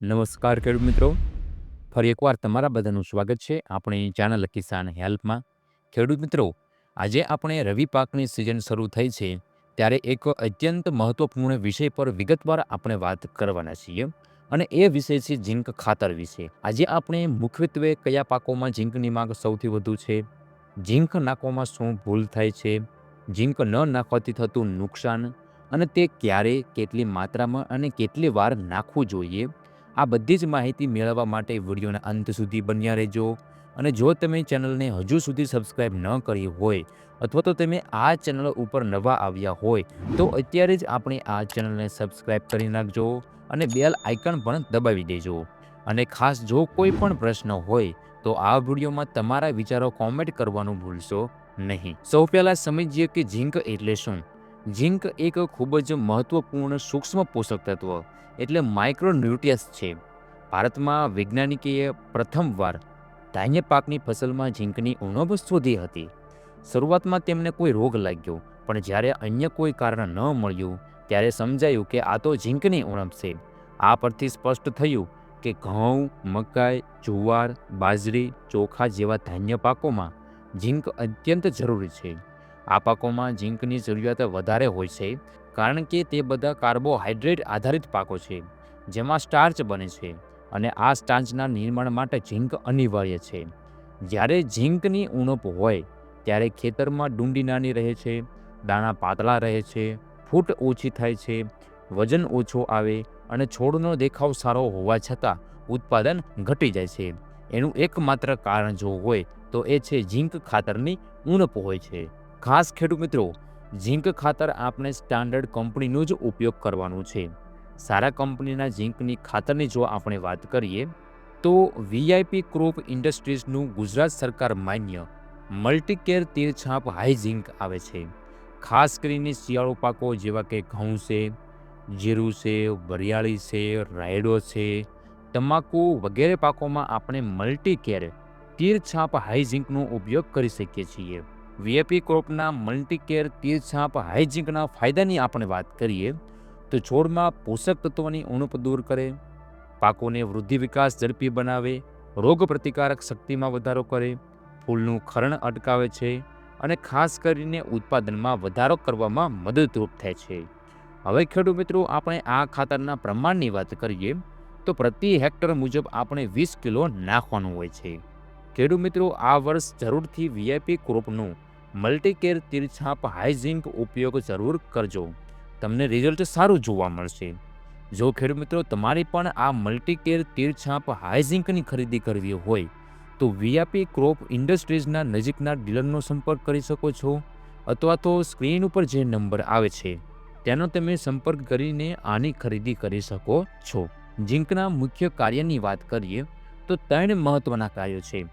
નમસ્કાર ખેડૂત મિત્રો. ફરી એકવાર તમારા બધાનું સ્વાગત છે આપણી ચેનલ કિસાન હેલ્પમાં. ખેડૂત મિત્રો, આજે આપણે રવિ પાકની સિઝન શરૂ થઈ છે ત્યારે એક અત્યંત મહત્વપૂર્ણ વિષય પર વિગતવાર આપણે વાત કરવાના છીએ અને એ વિષય છે ઝીંક ખાતર વિશે. આજે આપણે મુખ્યત્વે કયા પાકોમાં ઝીંકની માંગ સૌથી વધુ છે? ઝીંક નાખવામાં શું ભૂલ થાય છે? ઝીંક ન નાખવાથી થતું નુકસાન અને તે ક્યારે, કેટલી માત્રામાં અને કેટલી વાર નાખવું જોઈએ? આ બધી જ માહિતી મેળવવા માટે વિડીયોના અંત સુધી બન્યા રહેજો. અને જો તમે ચેનલને હજુ સુધી સબસ્ક્રાઈબ ન કરી હોય અથવા તો તમે આ ચેનલ ઉપર નવા આવ્યા હોય, તો અત્યારે જ આપણે આ ચેનલને સબસ્ક્રાઈબ કરી નાખજો અને બેલ આઇકન પણ દબાવી દેજો. અને ખાસ જો કોઈ પણ પ્રશ્ન હોય, તો આ વિડીયોમાં તમારા વિચારો કોમેન્ટ કરવાનું ભૂલશો નહીં. સૌ પહેલાં સમજીએ કે ઝીંક એટલે શું? ઝીંક એક ખૂબ જ મહત્વપૂર્ણ સૂક્ષ્મ પોષક તત્વ એટલે માઇક્રોન્યુટ્રિયસ છે. ભારતમાં વૈજ્ઞાનિકોએ પ્રથમવાર ધાન્ય પાકની ફસલમાં ઝીંકની ઉણપ શોધી હતી. શરૂઆતમાં તેમને કોઈ રોગ લાગ્યો, પણ જ્યારે અન્ય કોઈ કારણ ન મળ્યું, ત્યારે સમજાયું કે આ તો ઝીંકની ઉણપ છે. આ પરથી સ્પષ્ટ થયું કે ઘઉં, મકાઈ, જુવાર, બાજરી, ચોખા જેવા ધાન્ય પાકોમાં ઝીંક અત્યંત જરૂરી છે. આ પાકોમાં ઝીંકની જરૂરિયાત વધારે હોય છે, કારણ કે તે બધા કાર્બોહાઈડ્રેટ આધારિત પાકો છે, જેમાં સ્ટાર્ચ બને છે અને આ સ્ટાર્ચના નિર્માણ માટે ઝીંક અનિવાર્ય છે. જ્યારે ઝીંકની ઉણપ હોય, ત્યારે ખેતરમાં ડુંડી નાની રહે છે, દાણા પાતળા રહે છે, ફૂટ ઓછી થાય છે, વજન ઓછો આવે અને છોડનો દેખાવ સારો હોવા છતાં ઉત્પાદન ઘટી જાય છે. એનું એકમાત્ર કારણ જો હોય, તો એ છે ઝીંક ખાતરની ઉણપ હોય છે. ખાસ ખેડૂત મિત્રો, ઝીંક ખાતર આપણે સ્ટાન્ડર્ડ કંપનીનો જ ઉપયોગ કરવાનો છે. સારા કંપનીના ઝીંકની ખાતરની જો આપણે વાત કરીએ, તો વીઆઈપી ક્રોપ ઇન્ડસ્ટ્રીઝનું ગુજરાત સરકાર માન્ય મલ્ટીકેર તીરછાપ હાઈ ઝીંક આવે છે. ખાસ કરીને શિયાળુ પાકો જેવા કે ઘઉં છે, જીરું છે, વરિયાળી છે, રાયડો છે, તમાકુ વગેરે પાકોમાં આપણે મલ્ટીકેર તીરછાપ હાઈ ઝીંકનો ઉપયોગ કરી શકીએ છીએ. વીએપી ક્રોપના મલ્ટીકેર તીરછાપ હાઈ ઝીંકના ફાયદાની આપણે વાત કરીએ, તો છોડમાં પોષક તત્વોની ઉણપ દૂર કરે, પાકોને વૃદ્ધિ વિકાસ ઝડપી બનાવે, રોગ પ્રતિકારક શક્તિમાં વધારો કરે, ફૂલનું ખરણ અટકાવે છે અને ખાસ કરીને ઉત્પાદનમાં વધારો કરવામાં મદદરૂપ થાય છે. હવે ખેડૂત મિત્રો, આપણે આ ખાતરના પ્રમાણની વાત કરીએ, તો પ્રતિ હેક્ટર મુજબ આપણે વીસ કિલો નાખવાનું હોય છે. ખેડૂત મિત્રો, આ વર્ષ જરૂરથી વીઆઈપી ક્રોપનું મલ્ટીકેર તીરછાપ હાઇઝિંક ઉપયોગ જરૂર કરજો. તમને રિઝલ્ટ સારું જોવા મળશે. જો ખેડૂત મિત્રો, તમારી પણ આ મલ્ટીકેર તીરછાપ હાઇઝિંકની ખરીદી કરવી હોય, તો વીઆઈપી ક્રોપ ઇન્ડસ્ટ્રીઝના નજીકના ડીલરનો સંપર્ક કરી શકો છો, અથવા તો સ્ક્રીન ઉપર જે નંબર આવે છે, તેનો તમે સંપર્ક કરીને આની ખરીદી કરી શકો છો. ઝીંકના મુખ્ય કાર્યની વાત કરીએ, તો ત્રણ મહત્વના કાર્યો છે.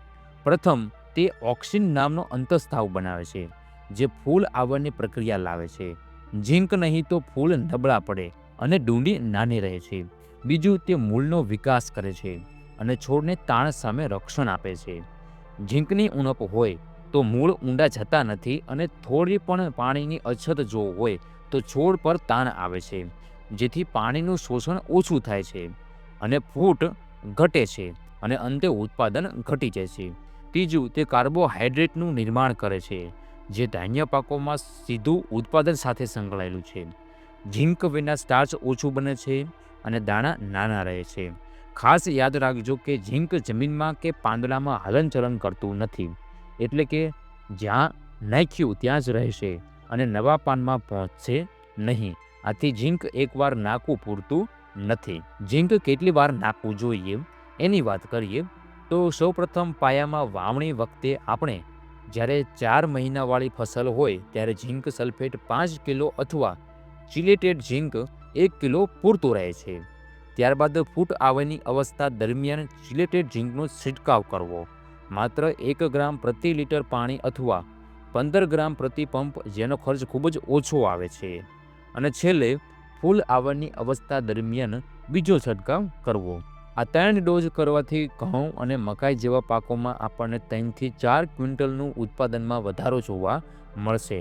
પ્રથમ તે ઓક્સિન નામનો અંતઃસ્થાવ બનાવે છે, જે ફૂલ આવવાની પ્રક્રિયા લાવે છે. ઝીંક નહીં તો ફૂલ નબળા પડે અને ડુંડી નાની રહે છે. બીજું, તે મૂળનો વિકાસ કરે છે અને છોડને તાણ સામે રક્ષણ આપે છે. ઝીંકની ઉણપ હોય તો મૂળ ઊંડા જતા નથી અને થોડી પણ પાણીની અછત જો હોય તો છોડ પર તાણ આવે છે, જેથી પાણીનું શોષણ ઓછું થાય છે અને ફૂટ ઘટે છે અને અંતે ઉત્પાદન ઘટી જાય છે. ત્રીજું તે કાર્બોહાઈડ્રેટનું નિર્માણ કરે છે, જે ધાન્ય પાકોમાં સીધું ઉત્પાદન સાથે સંકળાયેલું છે. ઝીંક વિના સ્ટાર્ચ ઓછું બને છે અને દાણા નાના રહે છે. ખાસ યાદ રાખજો કે ઝીંક જમીનમાં કે પાંદડામાં હલનચલન કરતું નથી, એટલે કે જ્યાં નાખ્યું ત્યાં જ રહેશે અને નવા પાનમાં પહોંચશે નહીં. આથી ઝીંક એકવાર નાખવું પૂરતું નથી. ઝીંક કેટલી વાર નાખવું જોઈએ? એની વાત કરીએ. તો સૌપ્રથમ પાયામાં વાવણી વખતે આપણે જ્યારે ચાર મહિનાવાળી ફસલ હોય ત્યારે ઝીંક સલ્ફેટ પાંચ કિલો અથવા ચિલેટેડ ઝીંક એક કિલો પૂરતું રહે છે. ત્યારબાદ ફૂટ આવવાની અવસ્થા દરમિયાન ચિલેટેડ ઝીંકનો છંટકાવ કરવો. માત્ર એક ગ્રામ પ્રતિ લીટર પાણી અથવા પંદર ગ્રામ પ્રતિ પંપ જેનો ખર્ચ ખૂબ જ ઓછો આવે છે. અને છેલ્લે ફૂલ આવવાની અવસ્થા દરમિયાન બીજો છંટકાવ કરવો. આ ત્રણ ડોઝ કરવાથી ઘઉં અને મકાઈ જેવા પાકોમાં આપણને ત્રણથી ચાર ક્વિન્ટલનું ઉત્પાદનમાં વધારો જોવા મળશે.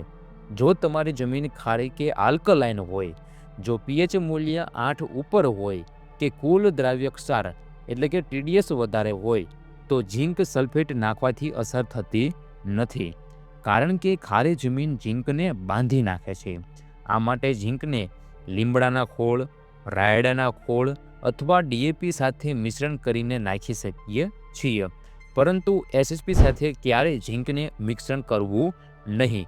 જો તમારી જમીન ખારી કે આલ્કલાઇન હોય, જો પીએચ મૂલ્ય આઠ ઉપર હોય કે કુલ દ્રાવ્ય ક્ષાર એટલે કે ટીડીએસ વધારે હોય, તો ઝીંક સલ્ફેટ નાખવાથી અસર થતી નથી, કારણ કે ખારી જમીન ઝીંકને બાંધી નાખે છે. આ માટે ઝીંકને લીમડાના ખોળ, રાયડાના ખોળ અથવા ડીએપી સાથે મિશ્રણ કરીને નાખી શકીએ છીએ. પરંતુ એસએસપી સાથે ક્યારેય ઝીંકને મિશ્રણ કરવું નહીં.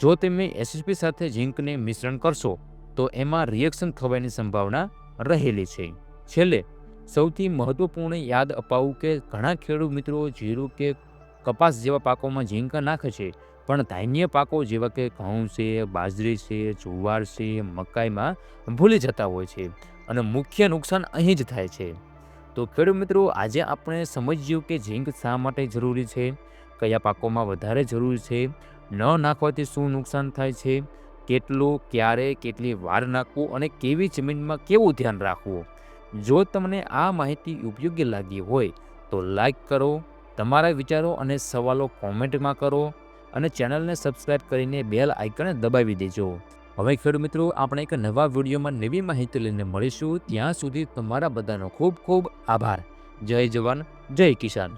જો તમે એસએસપી સાથે ઝીંકને મિશ્રણ કરશો, તો એમાં રિએક્શન થવાની સંભાવના રહેલી છે. છેલ્લે, સૌથી મહત્વપૂર્ણ યાદ અપાવું કે ઘણા ખેડૂત મિત્રો જીરું કે કપાસ જેવા પાકોમાં ઝીંક નાખે છે, પણ ધાન્ય પાકો જેવા કે ઘઉં છે, બાજરી છે, જુવાર છે, મકાઈમાં ભૂલી જતા હોય છે. અને મુખ્ય નુકસાન અહીં જ થાય છે. તો ખેડૂત મિત્રો, આજે આપણે સમજ્યું કે ઝીંક શા માટે જરૂરી છે, કયા પાકોમાં વધારે જરૂરી છે, ન નાખવાથી શું નુકસાન થાય છે, કેટલું, ક્યારે, કેટલી વાર નાખવું અને કેવી જમીનમાં કેવું ધ્યાન રાખવું? જો તમને આ માહિતી ઉપયોગી લાગી હોય, તો લાઈક કરો, તમારા વિચારો અને સવાલો કોમેન્ટમાં કરો અને ચેનલને સબસ્ક્રાઇબ કરીને બેલ આઇકને દબાવી દેજો. હવે ખેડૂત મિત્રો, આપણે એક નવા વિડીયોમાં નવી માહિતી લઈને મળીશું. ત્યાં સુધી તમારા બધાનો ખૂબ ખૂબ આભાર. જય જવાન, જય કિસાન.